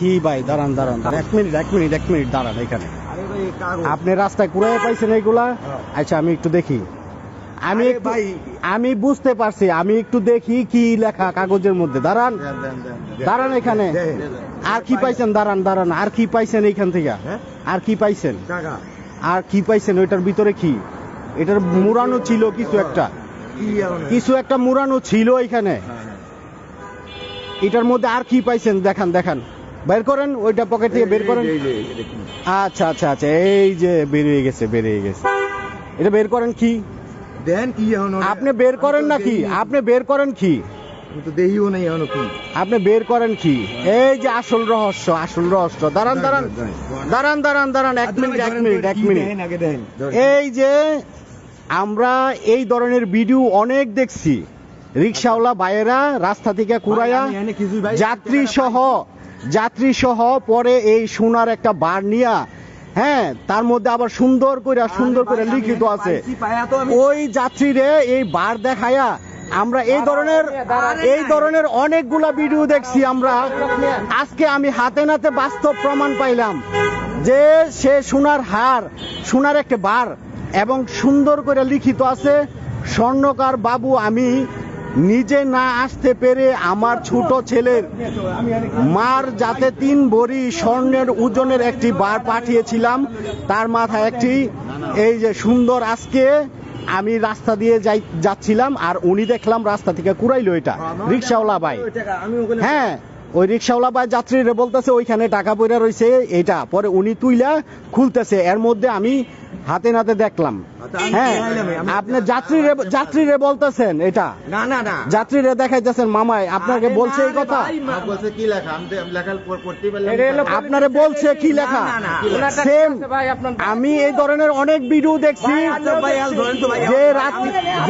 দেখি ভাই দাঁড়ান দাঁড়ান। এক মিনিট এক মিনিট এক মিনিট দাঁড়ান এখানে। আপনি রাস্তায় কুড়াই পাইছেন এইগুলা? হ্যাঁ। আচ্ছা আমি একটু দেখি। আমি ভাই। আমি বুঝতে পারছি আমি একটু দেখি কি লেখা কাগজের মধ্যে। দাঁড়ান। দাঁড়ান এখানে। আর কি পাইছেন? দাঁড়ান দাঁড়ান। আর কি পাইছেন এইখান থেকে? হ্যাঁ? আর কি পাইছেন? আর কি পাইছেন? ওইটার ভিতরে কি? এটার মুরানো ছিল কিছু একটা। কিছু একটা মুরানো ছিল এখানে। হ্যাঁ। এটার মধ্যে আর কি পাইছেন? দেখান দেখান। বের করেন ওইটা পকেট থেকে বের করেন। আচ্ছা আচ্ছা আচ্ছা এই যে বেরিয়ে গেছে বেরিয়ে গেছে। এটা বের করেন কি? দেন কি এখন? আপনি বের করেন নাকি আপনি বের করেন কি? তো দেখিও নাই এখন কি। আপনি বের করেন কি? এই যে আসল রহস্য আসল রহস্য। দাঁড়ান দাঁড়ান দাঁড়ান। দাঁড়ান দাঁড়ান। এক মিনিট এক মিনিট এক মিনিট। এই যে আমরা এই ধরনের ভিডিও অনেক দেখছি। রিক্সাওয়ালা ভাইয়েরা রাস্তা থেকে কুড়াইয়া যাত্রী সহ যাত্রী সহ পরে এই সোনার একটা বার নিয়া হ্যাঁ তার মধ্যে আবার সুন্দর করে সুন্দর করে লিখিত আছে। ওই যাত্রীরে এই বার দেখায়া আমরা এই ধরনের এই ধরনের অনেকগুলা ভিডিও দেখছি আমরা। আজকে আমি হাতে নাতে বাস্তব প্রমাণ পাইলাম যে সে সোনার হার সোনার একটা বার এবং সুন্দর করে লিখিত আছে স্বর্ণকার বাবু আমি নিজে না আসতে পেরে আমার ছোট ছেলের মার যাতে তিন ভরি স্বর্ণের ওজনের একটি বার পাঠিয়েছিলাম, তার মাথায় একটি, এই যে সুন্দর আজকে আমি রাস্তা দিয়ে যাই, যাচ্ছিলাম, আর উনি দেখলাম রাস্তা থেকে কুড়াইলো এটা। রিক্সাওয়ালা ভাই। হ্যাঁ ওই রিক্সাওয়ালা ভাই যাত্রীরা বলতেছে, ওইখানে টাকা পয়রা রয়েছে এটা পরে উনি তুইলা খুলতেছে। এর মধ্যে আমি হাতে নাতে দেখলাম আচ্ছা, হ্যাঁ আপনি যাত্রীরে যাত্রীরে বলতেছেন এটা না না না যাত্রীরা দেখাইতেছেন মামাই আপনাকে বলছে এই কথা বলছে কি লেখা। আপনারে বলছে কি লেখা সেম আছে ভাই, আপনার- আমি এই ধরনের অনেক ভিডিও দেখছি আচ্ছা ভাই, আল ধরেন তো ভাই, যে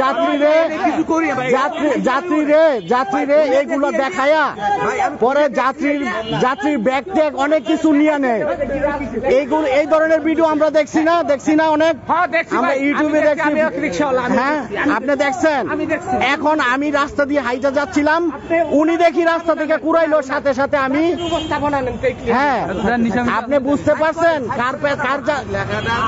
যাত্রীরে কিছু করি যাত্রী যাত্রীরে যাত্রীরে এগুলো দেখায়া পরে যাত্রীর যাত্রীর ব্যাগ ট্যাগ অনেক কিছু নিয়ে নেয় এইগুলো এই ধরনের ভিডিও আমরা দেখছি না দেখছি না অনেক? হ্যাঁ, আমরা ইউটিউবে দেখছি, হ্যাঁ আপনি দেখছেন? এখন আমি রাস্তা দিয়ে হাইটা যাচ্ছিলাম। উনি দেখি রাস্তা থেকে কুড়াইলো সাথে সাথে আমি। হ্যাঁ। আপনি বুঝতে পারছেন? কার না, না।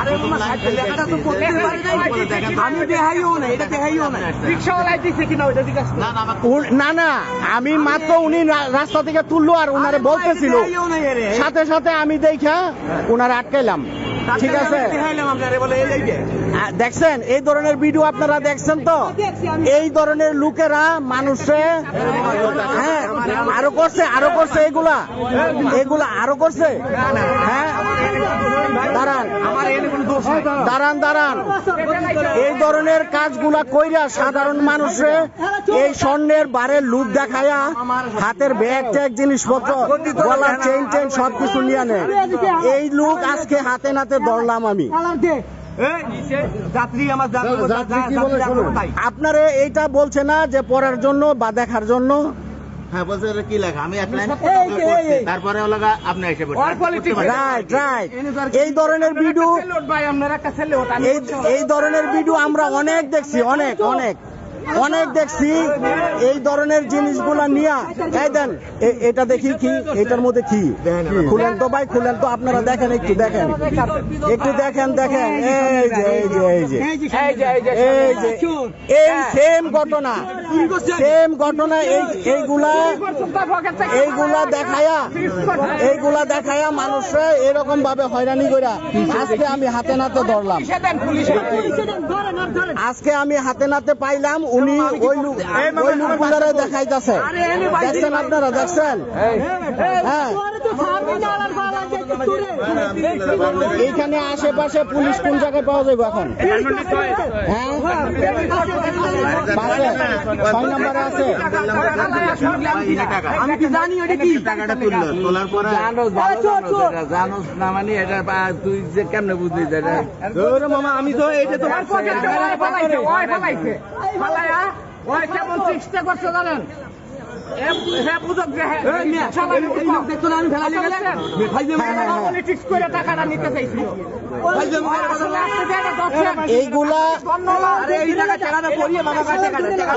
না, না, না না আমি মাত্র উনি রাস্তা থেকে তুললো আর উনারে বলতেছিল। না। সাথে সাথে আমি দেখা উনারে আটকাইলাম। ঠিক আছে। দেখছেন এই ধরনের ভিডিও আপনারা দেখছেন তো? এই ধরনের লোকেরা মানুষে হ্যাঁ আরও করছে আরও করছে এগুলা? এগুলা আরও করছে? হ্যাঁ? দাঁড়ান। দাঁড়ান এই ধরনের কাজগুলা কইরা সাধারণ মানুষে এই স্বর্ণের বারের লুপ দেখায়া হাতের ব্যাগ, ট্যাগ, জিনিসপত্র, গলার চেন টেন সবকিছু নিয়ে নেয়। এই লোক আজকে হাতে নাতে ধরলাম আমি? আপনারে এইটা বলছে না যে পড়ার জন্য বা দেখার জন্য? হ্যাঁ বলছে এটা কি লেখা? আমি এক লাইন। তারপরে ওরা আপনি এসে বলছেন। ওর politics রাইট রাইট এই ধরনের ভিডিও এই এই ধরনের ভিডিও আমরা অনেক দেখছি অনেক অনেক। অনেক দেখছি এই ধরনের জিনিসগুলা নিয়া এই দেন এটা দেখি কি এটার মধ্যে কি? খুলেন তো ভাই খুলেন তো আপনারা দেখেন একটু দেখেন। একটু দেখেন দেখেন এই যে এই যে এই যে। এই যে, এই সেম ঘটনা সেম ঘটনা এই এইগুলা এইগুলা দেখায়া এইগুলা দেখায়া মানুষরা এরকম ভাবে হয়রানি কইরা আজকে আমি হাতে নাতে ধরলাম। আজকে আমি হাতে নাতে পাইলাম উনি ওই লোক ওই লোকগুলারে দেখাইতেছে। দেখছেন আপনারা দেখছেন? হ্যাঁ এইখানে আশেপাশে পুলিশ কোন জায়গায় পাওয়া যাবে এখন? হ্যাঁ? ছয় নম্বরে আছে। আমি কি জানি ওটা কি? টাকাটা তুললো তোলার পরে জানোস জানোস না মানে এটা তুই যে কেমনে বুঝলি এটা? মামা আমি তো ফালাইছে, ফালাইছে। ওই কেমন চেষ্টা করছে জানেন? হ্যাঁ হ্যাঁ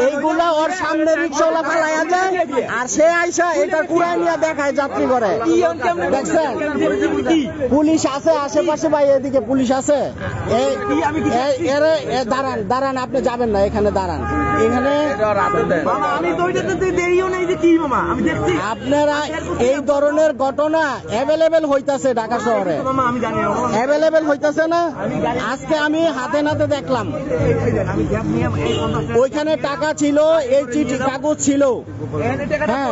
এইগুলা ওর সামনে রিক্সাওয়ালা ফেলাইয়া যায় আর সে আইসা এটা কুড়াই নিয়ে দেখায় যাত্রী করে দেখছেন পুলিশ আছে আশেপাশে ভাই এদিকে পুলিশ আছে দাঁড়ান দাঁড়ান আপনি যাবেন না এখানে দাঁড়ান এখানে আমি তো দেরিও নেই যে কি মামা আমি দেখছি আপনারা এই ধরনের ঘটনা অ্যাভেলেবেল হইতাছে ঢাকা শহরে মামা আমি জানি না, মামা। অ্যাভেলেবেল হইতাছে না আজকে আমি হাতে নাতে দেখলাম ওইখানে টাকা ছিল এই চিঠি কাগজ ছিল হ্যাঁ।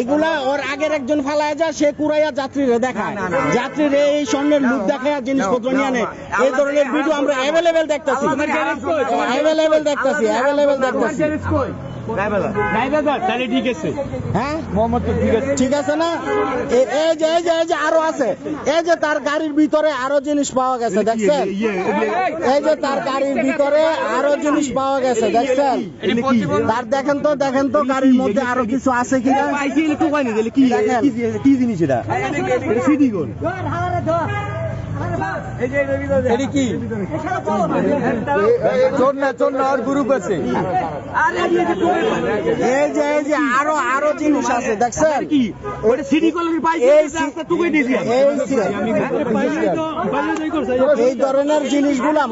এগুলা ওর আগের একজন ফালায় যা সে কুড়াইয়া যাত্রীরে দেখায় যাত্রীরে এই স্বর্ণের লুক দেখায় জিনিসপত্র নিয়ে নেয় এই ধরনের ভিডিও আমরা অ্যাভেলেবেল দেখতাছি অ্যাভেলেবেল দেখতাছি দেখতাছি হ্যাঁ ঠিক আছে না এই যে এই যে এই যে আরও আছে এই যে তার গাড়ির ভিতরে আরও জিনিস পাওয়া গেছে দেখছেন এই যে তার গাড়ির ভিতরে আরও জিনিস পাওয়া গেছে দেখছেন তার দেখেন তো দেখেন তো গাড়ির মধ্যে আরও কিছু আছে কিনা কি জিনিস এটা এটা সিডি গোল এটি কি? চোর না চোর না ওর গ্রুপ আছে। এই যে এই যে আরও আরও জিনিস আছে দেখছেন? কি? ওটা সিডি গোল পাইছি রাস্তা তুই দিয়েছি। এই এই ধরনের জিনিসগুলা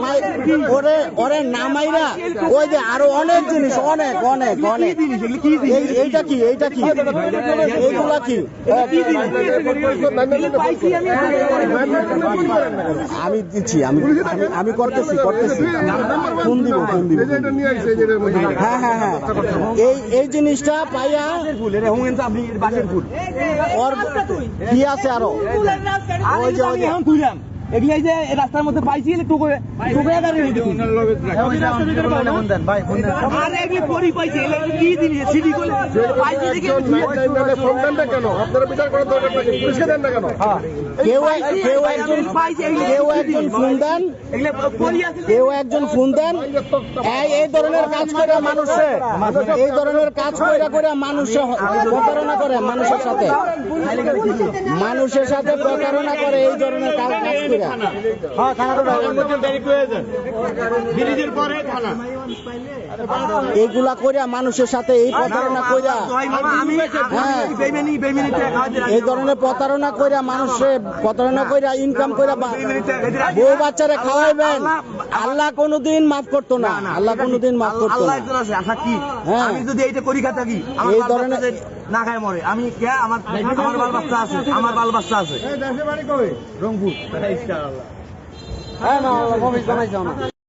ওরে ওরে নামাইরা ওই যে আরও অনেক জিনিস অনেক অনেক অনেক। এইটা কি এইটা কি? এইগুলা কি? আমি দিচ্ছি আমি আমি- করতেছি করতেছি ফোন দিব ফোন দিব হ্যাঁ হ্যাঁ হ্যাঁ এই এই জিনিসটা পাইয়া ওর কি আছে আরও ওই যে ওই আমি যে এখন তুইলাম এগুলো এই যে রাস্তার মধ্যে পাইছি টুকরে টুকরে গাড়ির মধ্যে আরে পরি পাইছি কি জিনিস সিডি গোল পাইছি দেখে কেউ এক- কেউ একজন কেউ একজন ফোন দেন। এগুলো পরি আছে কেউ একজন ফোন দেন। এই এই ধরনের কাজ করে মানুষে। এই ধরনের কাজ করে করে মানুষে প্রতারণা করে মানুষের সাথে। মানুষের সাথে প্রতারণা করে এই ধরনের কাজ কাজ করে। এইগুলা কইরা মানুষের সাথে এই প্রতারণা কইরা হ্যাঁ। এই ধরনের প্রতারণা কইরা মানুষে প্রতারণা কইরা ইনকাম কইরা বউ বাচ্চারে খাওয়াইবেন আল্লাহ কোনোদিন মাফ করতো না আল্লাহ কোনোদিন মাফ করতো না একজন আছে আশা কি হ্যাঁ। যদি এইটা করি খা থাকি এই ধরনের- না খায় মরে। আমি কে? আমার আমার বাল বাচ্চা আছে। আমার বাল বাচ্চা আছে। হ্যাঁ না ভবিষ্যৎ